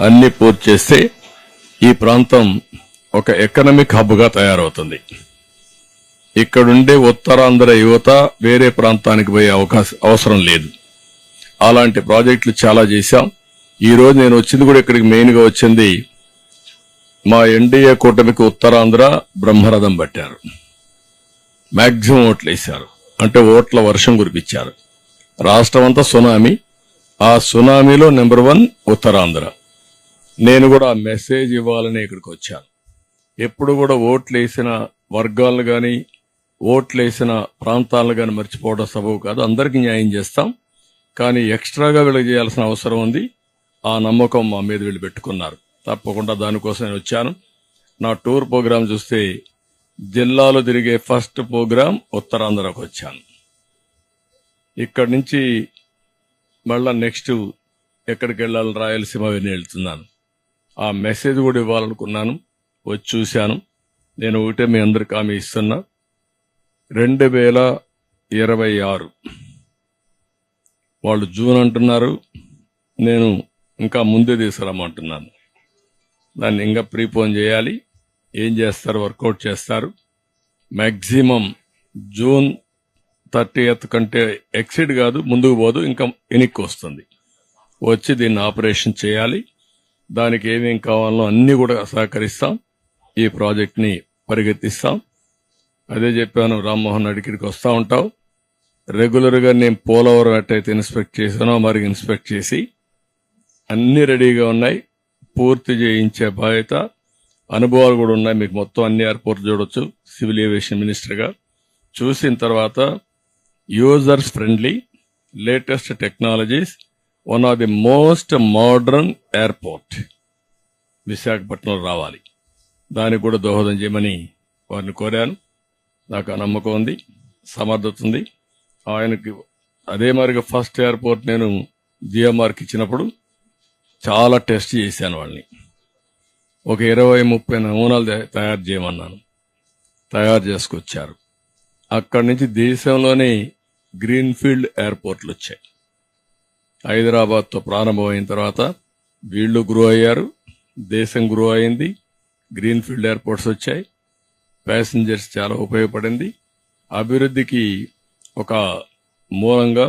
అన్ని పూర్తి చేస్తే ఈ ప్రాంతం ఒక ఎకనమిక్ హబ్గా తయారవుతుంది. ఇక్కడుండే ఉత్తరాంధ్ర యువత వేరే ప్రాంతానికి పోయే అవకాశం అవసరం లేదు. అలాంటి ప్రాజెక్టులు చాలా చేశాం. ఈరోజు నేను వచ్చింది కూడా ఇక్కడికి మెయిన్గా వచ్చింది మా ఎన్డీఏ కూటమికి ఉత్తరాంధ్ర బ్రహ్మరథం పట్టారు. మ్యాక్సిమం ఓట్లు వేశారు. అంటే ఓట్ల వర్షం కురిపించారు. రాష్ట్రం అంతా సునామీ. ఆ సునామీలో నెంబర్ వన్ ఉత్తరాంధ్ర. నేను కూడా ఆ మెసేజ్ ఇవ్వాలని ఇక్కడికి వచ్చాను. ఎప్పుడు కూడా ఓట్లు వేసిన వర్గాలను కానీ ఓట్లు వేసిన ప్రాంతాలను కానీ మర్చిపోవడం సబబు కాదు. అందరికీ న్యాయం చేస్తాం. కానీ ఎక్స్ట్రాగా వీళ్ళకి చేయాల్సిన అవసరం ఉంది. ఆ నమ్మకం మా మీద వీళ్ళు పెట్టుకున్నారు. తప్పకుండా దానికోసం నేను వచ్చాను. నా టూర్ ప్రోగ్రాం చూస్తే జిల్లాలో తిరిగే ఫస్ట్ ప్రోగ్రాం ఉత్తరాంధ్రకు వచ్చాను. ఇక్కడి నుంచి మళ్ళా నెక్స్ట్ ఎక్కడికి వెళ్ళాలి రాయలసీమ వెళ్ళి వెళ్తున్నాను. ఆ మెసేజ్ కూడా ఇవ్వాలనుకున్నాను. వచ్చి చూశాను. నేను ఒకటే మీ అందరికి ఆమె ఇస్తున్నా. రెండు వేల ఇరవై ఆరు. వాళ్ళు జూన్ అంటున్నారు. నేను ఇంకా ముందే తీసుకురామంటున్నాను. దాన్ని ఇంకా ప్రీపోన్ చేయాలి. ఏం చేస్తారు? వర్కౌట్ చేస్తారు. మ్యాక్సిమం జూన్ థర్టీ కంటే ఎక్సిడ్ కాదు ముందుకు పోదు ఇంకా ఎనిక్కి వస్తుంది. వచ్చి దీన్ని ఆపరేషన్ చేయాలి. దానికి ఏమేం కావాలో అన్ని కూడా సహకరిస్తాం. ఈ ప్రాజెక్ట్ని పరిగెత్తిస్తాం. అదే చెప్పాను రామ్మోహన్ అడిగిడికి వస్తూ ఉంటావు. రెగ్యులర్గా నేను పోలవరం ఎట్టయితే ఇన్స్పెక్ట్ చేశానో మరి ఇన్స్పెక్ట్ చేసి అన్ని రెడీగా ఉన్నాయి. పూర్తి చేయించే బాధ్యత. అనుభవాలు కూడా ఉన్నాయి. మీకు మొత్తం అన్ని ఎయిర్పోర్ట్ చూడొచ్చు. సివిల్ ఏవియేషన్ మినిస్టర్గా. చూసిన తర్వాత users friendly latest technologies one of the most modern airport విశాఖపట్నంలో రావాలి. దానికి కూడా దోహదం చేయమని వారిని కోరాను. నాకు ఆ నమ్మకం ఉంది సమర్థత ఉంది. ఆయనకి అదే మరిగా ఫస్ట్ ఎయిర్పోర్ట్ నేను జిఎంఆర్కి ఇచ్చినప్పుడు చాలా టెస్ట్ చేశాను వాళ్ళని. ఒక ఇరవై ముప్పై నమూనాలు తయారు చేయమన్నాను. తయారు చేసుకొచ్చారు. అక్కడి నుంచి దేశంలోనే గ్రీన్ఫీల్డ్ ఎయిర్పోర్ట్లు వచ్చాయి. హైదరాబాద్తో ప్రారంభమైన తర్వాత వీళ్ళు గ్రో అయ్యారు దేశం గ్రో అయింది గ్రీన్ఫీల్డ్ ఎయిర్పోర్ట్స్ వచ్చాయి ప్యాసింజర్స్ చాలా ఉపయోగపడింది. అభివృద్ధికి ఒక మూలంగా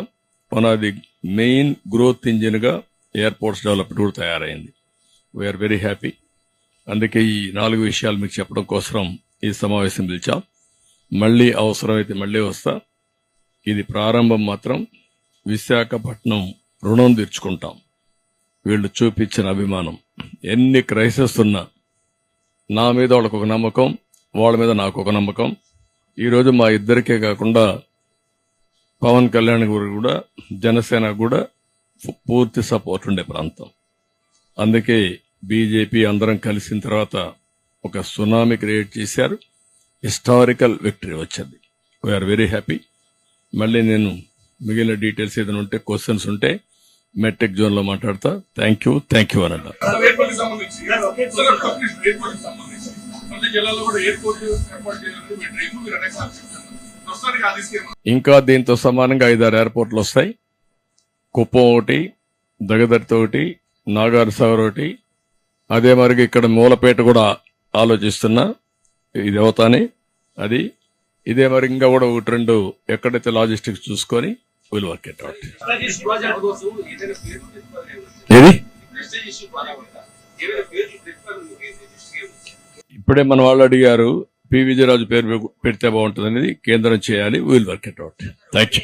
one of the main growth ఇంజిన్గా airports development కూడా తయారైంది. వీఆర్ వెరీ హ్యాపీ అందుకే ఈ నాలుగు విషయాలు మీకు చెప్పడం కోసం ఈ సమావేశం పిలిచాం. మళ్ళీ అవసరమైతే మళ్ళీ వస్తా. ఇది ప్రారంభం మాత్రం విశాఖపట్నం రుణం తీర్చుకుంటాం. వీళ్ళు చూపించిన అభిమానం. ఎన్ని క్రైసెస్ ఉన్నా నా మీద వాళ్ళకు ఒక నమ్మకం వాళ్ళ మీద నాకు ఒక నమ్మకం. ఈరోజు మా ఇద్దరికే కాకుండా పవన్ కళ్యాణ్ గారికి కూడా జనసేన కూడా పూర్తి సపోర్ట్ ఉండే ప్రాంతం. అందుకే బీజేపీ అందరం కలిసిన తర్వాత ఒక సునామీ క్రియేట్ చేశారు. హిస్టారికల్ విక్టరీ వచ్చింది. వీఆర్ వెరీ హ్యాపీ మళ్ళీ నేను మిగిలిన డీటెయిల్స్ ఏదైనా ఉంటే క్వశ్చన్స్ ఉంటే మెట్రిక్ జోన్లో మాట్లాడతా. థ్యాంక్ యూ థ్యాంక్ యూ అనండి ఇంకా దీంతో సమానంగా ఐదారు ఎయిర్పోర్ట్లు వస్తాయి. కుప్పం ఒకటి దగదర్తి ఒకటి నాగార్ సాగర్ ఒకటి. అదే మరి ఇక్కడ మూలపేట కూడా ఆలోచిస్తున్నా. ఇది అవుతానే. అది. ఇదే మరి ఇంకా కూడా ఒకటి రెండు ఎక్కడైతే లాజిస్టిక్స్ చూసుకొని విల్ వర్క్ ఇట్ అవుట్ ఏది? ఇప్పుడే మన వాళ్ళు అడిగారు పి. విజయరాజు పేరు పెడితే బాగుంటుంది అనేది కేంద్రం చేయాలి will work it out thank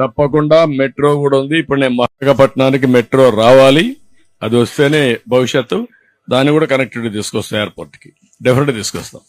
తప్పకుండా మెట్రో కూడా ఉంది. ఇప్పుడు నేను మహకపట్నానికి మెట్రో రావాలి. అది వస్తేనే భవిష్యత్తు. దాన్ని కూడా కనెక్టివిటీ తీసుకొస్తాం ఎయిర్పోర్ట్కి. డెఫినెట్ తీసుకొస్తాం.